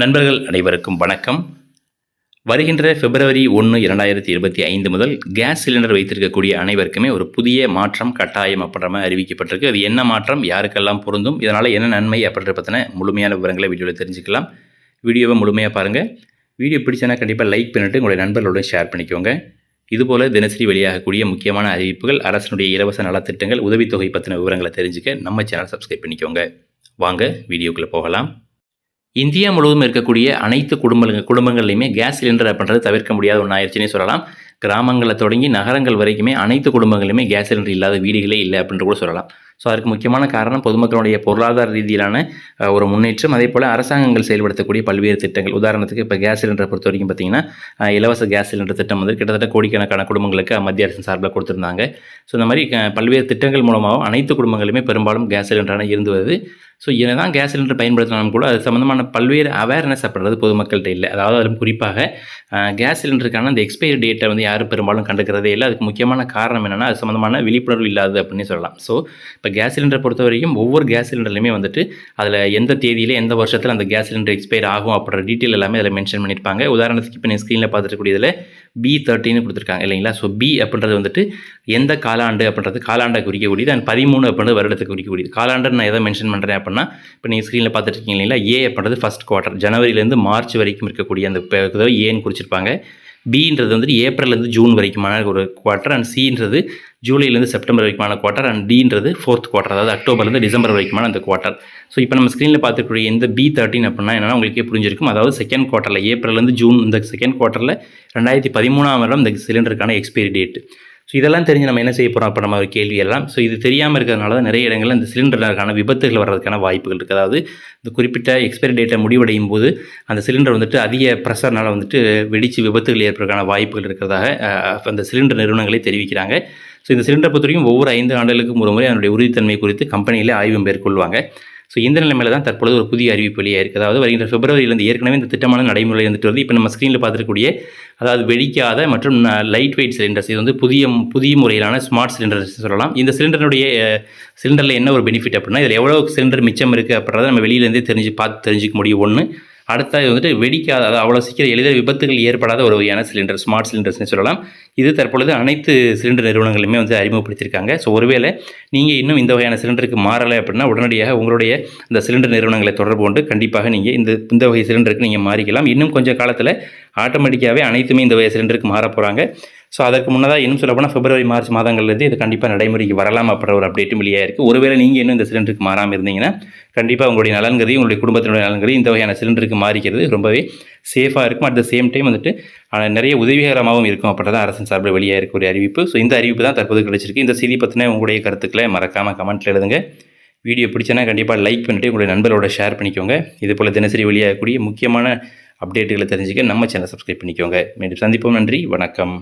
நண்பர்கள் அனைவருக்கும் வணக்கம். வருகின்ற பிப்ரவரி ஒன்று இரண்டாயிரத்தி இருபத்தி ஐந்து முதல் கேஸ் சிலிண்டர் வைத்திருக்கக்கூடிய அனைவருக்குமே ஒரு புதிய மாற்றம் கட்டாயம் அப்படின்ற மாதிரி அறிவிக்கப்பட்டிருக்கு. அது என்ன மாற்றம் யாருக்கெல்லாம் பொருந்தும் இதனால் என்ன நன்மை அப்படின்ற பற்றின முழுமையான விவரங்களை வீடியோவில் தெரிஞ்சுக்கலாம். வீடியோவை முழுமையாக பாருங்கள் வீடியோ பிடிச்சனா கண்டிப்பாக லைக் பண்ணிவிட்டு உங்களுடைய நண்பர்களுடன் ஷேர் பண்ணிக்கோங்க. இதுபோல் தினசரி வெளியாகக்கூடிய முக்கியமான அறிவிப்புகள் அரசனுடைய இலவச நலத்திட்டங்கள் உதவித்தொகை பற்றின விவரங்களை தெரிஞ்சுக்க நம்ம சேனல் சப்ஸ்கிரைப் பண்ணிக்கோங்க. வாங்க வீடியோக்குள்ளே போகலாம். இந்தியா முழுவதும் இருக்கக்கூடிய அனைத்து குடும்பங்கள் குடும்பங்கள்லையுமே கேஸ் சிலிண்டர் அப்படின்றது தவிர்க்க முடியாத ஒன்று ஆயிடுச்சுன்னே சொல்லலாம். கிராமங்களை தொடங்கி நகரங்கள் வரைக்குமே அனைத்து குடும்பங்களிலுமே கேஸ் சிலிண்டர் இல்லாத வீடுகளே இல்லை அப்படின்ட்டு கூட சொல்லலாம். ஸோ அதுக்கு முக்கியமான காரணம் பொதுமக்களுடைய பொருளாதார ரீதியிலான ஒரு முன்னேற்றம். அதே போல் அரசாங்கங்கள் செயல்படுத்தக்கூடிய பல்வேறு திட்டங்கள். உதாரணத்துக்கு இப்போ கேஸ் சிலிண்டரை பொறுத்த வரைக்கும் பார்த்தீங்கன்னா இலவச கேஸ் சிலிண்டர் திட்டம் வந்து கிட்டத்தட்ட கோடிக்கணக்கான குடும்பங்களுக்கு மத்திய அரசின் சார்பில் கொடுத்துருந்தாங்க. ஸோ இந்த மாதிரி பல்வேறு திட்டங்கள் மூலமாகவும் அனைத்து குடும்பங்களுமே பெரும்பாலும் கேஸ் சிலிண்டரான இருந்து வருது. ஸோ என்னதான் கேஸ் சிலிண்டர் பயன்படுத்தினாலும் கூட அது சம்மந்தமான பல்வேறு அவேர்னஸ் அப்படின்றது பொதுமக்கள்கிட்ட இல்லை. அதாவது அதிலும் குறிப்பாக கேஸ் சிலிண்டருக்கான அந்த எக்ஸ்பைரி டேட்டை வந்து யாரும் பெரும்பாலும் கண்டுக்கிறதே இல்லை. அதுக்கு முக்கியமான காரணம் என்னென்னா அது சம்மந்தமான விழிப்புணர்வு இல்லாது அப்படின்னு சொல்லலாம். ஸோ இப்போ கேஸ் சிலிண்டரை பொறுத்த வரைக்கும் ஒவ்வொரு கேஸ் சிலிண்டர்லையுமே வந்துட்டு அதில் எந்த தேதியில் எந்த வருஷத்தில் அந்த கேஸ் சிலிண்டர் எக்ஸ்பைர் ஆகும் அப்படின்ற டீட்டெயில் எல்லாமே அதில் மென்ஷன் பண்ணியிருப்பாங்க. உதாரணத்துக்கு இப்போ நீங்கள் ஸ்க்ரீனில் பார்த்துருக்கூடியதில் பி தேர்ட்டின்னு கொடுத்துருக்காங்க இல்லைங்களா? ஸோ பி அப்படின்றது வந்துட்டு எந்த காலாண்டு அப்படின்றது காலாண்டை குறிக்கக்கூடியது அண்ட் பதிமூணு அப்படின்றது வருடத்துக்கு குறிக்கக்கூடியது. காலாண்டு நான் எதை மென்ஷன் பண்ணுறேன் அப்படின்னா இப்போ நீங்கள் ஸ்க்ரீனில் பார்த்துட்டு இருக்கீங்க இல்லைங்களா? ஏ அப்படின்றது ஃபஸ்ட் குவார்ட்டர் ஜனவரியிலேருந்து மார்ச் வரைக்கும் இருக்கக்கூடிய அந்த ஏன்னு குறிச்சிருப்பாங்க. பின்றது வந்துட்டு ஏப்ரல்லேருந்து ஜூன் வரைக்குமான ஒரு குவார்ட்டர் அண்ட் சின்றது ஜூலைலேருந்து செப்டம்பர் வரைக்குமான குவார்ட்டர் அண்ட் டின்றது ஃபோர்த் குவார்ட்டர் அதாவது அக்டோபர்லேருந்து டிசம்பர் வரைக்குமான அந்த குவார்ட்டர் ஸோ இப்போ நம்ம ஸ்க்ரீனில் பார்த்துக்கூடிய இந்த பி தேர்ட்டின் அப்படின்னா என்னென்னா உங்களுக்கே புரிஞ்சிருக்கும். அதாவது செகண்ட் குவார்ட்டரில் ஏப்ரல்லேருந்து ஜூன் இந்த செகண்ட் குவார்ட்டரில் ரெண்டாயிரத்தி பதிமூணாம் வருடம் இந்த சிலிண்டருக்கான எக்ஸ்பைரி டேட் ஸோ இதெல்லாம் தெரிஞ்சு நம்ம என்ன செய்ய போகிறோம் அப்போ நம்ம கேள்வி எல்லாம். ஸோ இது தெரியாமல் இருக்கிறதுனால தான் நிறைய இடங்களில் இந்த சிலிண்டருக்கான விபத்துகள் வர்றதுக்கான வாய்ப்புகள் இருக்குது அதாவது இந்த குறிப்பிட்ட எக்ஸ்பைரி டேட்டை முடிவடையும் போது அந்த சிலிண்டர் வந்துட்டு அதிக ப்ரெஷர்னால் வந்துட்டு வெடித்து விபத்துகள் ஏற்படுறதுக்கான வாய்ப்புகள் இருக்கிறதாக அந்த சிலிண்டர் நிறுவனங்களே தெரிவிக்கிறாங்க. ஸோ இந்த சிலிண்டர் பொறுத்த வரைக்கும் ஒவ்வொரு ஐந்து ஆண்டுகளுக்கு ஒரு முறை அதனுடைய உறுதித்தன்மை குறித்து கம்பெனியில் ஆய்வு மேற்கொள்வாங்க. ஸோ இந்த நிலைமையில தான் தற்பொழுது ஒரு புதிய அறிவிப்பு வெளியாக இருக்குது அதாவது வருகின்ற பிப்ரவரியிலிருந்து ஏற்கனவே இந்த திட்டமான நடைமுறை இருந்துட்டு வருது. இப்போ நம்ம ஸ்க்ரீனில் பார்த்துருக்கக்கூடிய அதாவது வெடிக்காத மற்றும் லைட் வெயிட் சிலிண்டர்ஸ் இது வந்து புதிய புதிய முறையிலான ஸ்மார்ட் சிலிண்டர்ஸ் சொல்லலாம். இந்த சிலிண்டருடைய சிலிண்டரில் என்ன ஒரு பெனிஃபிட் அப்படின்னா இதில் எவ்வளோ சிலிண்டர் மிச்சம் இருக்குது அப்படின்றத நம்ம வெளியிலேருந்தே தெரிஞ்சு பார்த்து தெரிஞ்சுக்க முடியும். ஒன்று அடுத்த இது வந்துட்டு வெடிக்காத அதாவது அவ்வளோ சீக்கிரம் எளிதில் விபத்துகள் ஏற்படாத ஒரு வகையான சிலிண்டர் ஸ்மார்ட் சிலிண்டர்ஸ்னு சொல்லலாம். இது தற்பொழுது அனைத்து சிலிண்டர் நிறுவனங்களுமே வந்து அறிமுகப்படுத்தியிருக்காங்க. ஸோ ஒருவேளை நீங்கள் இன்னும் இந்த வகையான சிலிண்டருக்கு மாறலை அப்படின்னா உடனடியாக உங்களுடைய இந்த சிலிண்டர் நிறுவனங்களை தொடர்பு கொண்டு கண்டிப்பாக நீங்கள் இந்த இந்த வகை சிலிண்டருக்கு நீங்கள் மாறிக்கலாம். இன்னும் கொஞ்சம் காலத்தில் ஆட்டோமேட்டிக்காகவே அனைத்துமே இந்த வகை சிலிண்டருக்கு மாற போகிறாங்க ஸோ அதற்கு முன்னதாக இன்னும் சொல்லப்போனால் பிப்ரவரி மார்ச் மாதங்கள்லேருந்து இது கண்டிப்பாக நடைமுறைக்கு வரலாம் அப்படின்ற ஒரு அப்டேட்டும் வெளியாக இருக்குது ஒருவேளை நீங்கள் இன்னும் இந்த சிலிண்டருக்கு மாறாமல் இருந்தீங்கன்னா கண்டிப்பாக உங்களுடைய நலன்கரையும் உங்களுடைய குடும்பத்தினுடைய நலன்கரையும் இந்த வகையான சிலிண்டருக்கு மாறிக்கிறது ரொம்பவே சேஃபாக இருக்கும். அட் த சேம் டைம் வந்துட்டு நிறைய உதவிகரமாகவும் இருக்கும் அப்படின்றத அரசின் சார்பில் வெளியாக இருக்கக்கூடிய அறிவிப்பு. ஸோ இந்த அறிவிப்பு தான் தற்போது கிடைச்சிருக்கு. இந்த செய்தி பற்றின உங்களுடைய கருத்துக்களை மறக்காமல் கமெண்ட்டில் எழுதுங்க. வீடியோ பிடிச்சனா கண்டிப்பாக லைக் பண்ணிவிட்டு உங்களுடைய நண்பரோட ஷேர் பண்ணிக்கோங்க. இது போல் தினசரி வெளியாகக்கூடிய முக்கியமான அப்டேட்டுகளை தெரிஞ்சுக்க நம்ம சேனல் சப்ஸ்கிரைப் பண்ணிக்கோங்க. மீண்டும் சந்திப்போம். நன்றி. வணக்கம்.